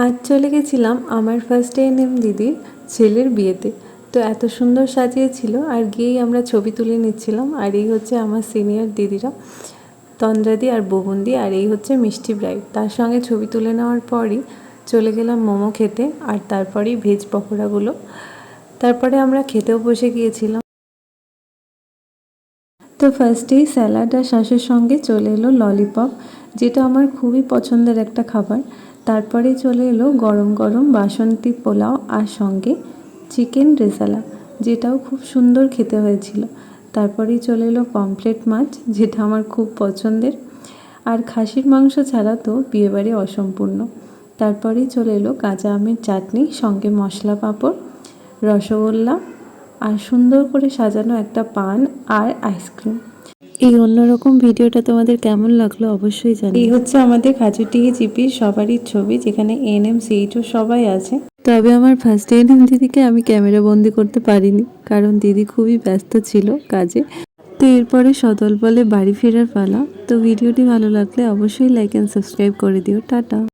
আজ চলে গেছিলাম আমার ফার্স্ট এম দিদির ছেলের বিয়েতে। তো এত সুন্দর সাজিয়েছিল আর গিয়েই আমরা ছবি তুলে নিচ্ছিলাম আর এই হচ্ছে আমার সিনিয়র দিদিরা, তন্দ্রাদি আর ববন্দি আর এই হচ্ছে মিষ্টি ব্রাইড তার সঙ্গে ছবি তুলে নেওয়ার পরই চলে গেলাম মোমো খেতে আর তারপরেই ভেজ পকোড়াগুলো। তারপরে আমরা খেতেও বসে গিয়েছিলাম। তো ফার্স্টেই স্যালাড আর শাঁসের সঙ্গে চলে এলো ললিপপ যেটা আমার খুবই পছন্দের একটা খাবার। তারপরে চলে এলো গরম গরম বাসন্তী পোলাও আর সঙ্গে চিকেন রেসালা যেটাও খুব সুন্দর খেতে হয়েছিল। তারপরেই চলে এলো পমফ্লেট মাছ, যেটা আমার খুব পছন্দের। আর খাসির মাংস ছাড়া তো বিয়েবাড়ি অসম্পূর্ণ। তারপরেই চলে এলো কাঁচা আমের চাটনি, সঙ্গে মশলা পাঁপড়, রসগোল্লা আর সুন্দর করে সাজানো একটা পান আর আইসক্রিম। এই অন্যরকম ভিডিওটা তোমাদের কেমন লাগল অবশ্যই জানি এই হচ্ছে আমাদের খাজুটিহি জিপির সবারই ছবি যেখানে এন এম সিইচও সবাই আছে। তবে আমার ফার্স্ট এন এম দিদিকে আমি ক্যামেরা বন্দি করতে পারিনি কারণ দিদি খুবই ব্যস্ত ছিল কাজে। তো এরপরে সদল বলে বাড়ি ফেরার পালা। তো ভিডিওটি ভালো লাগলে অবশ্যই লাইক অ্যান্ড সাবস্ক্রাইব করে দিও। টাটা।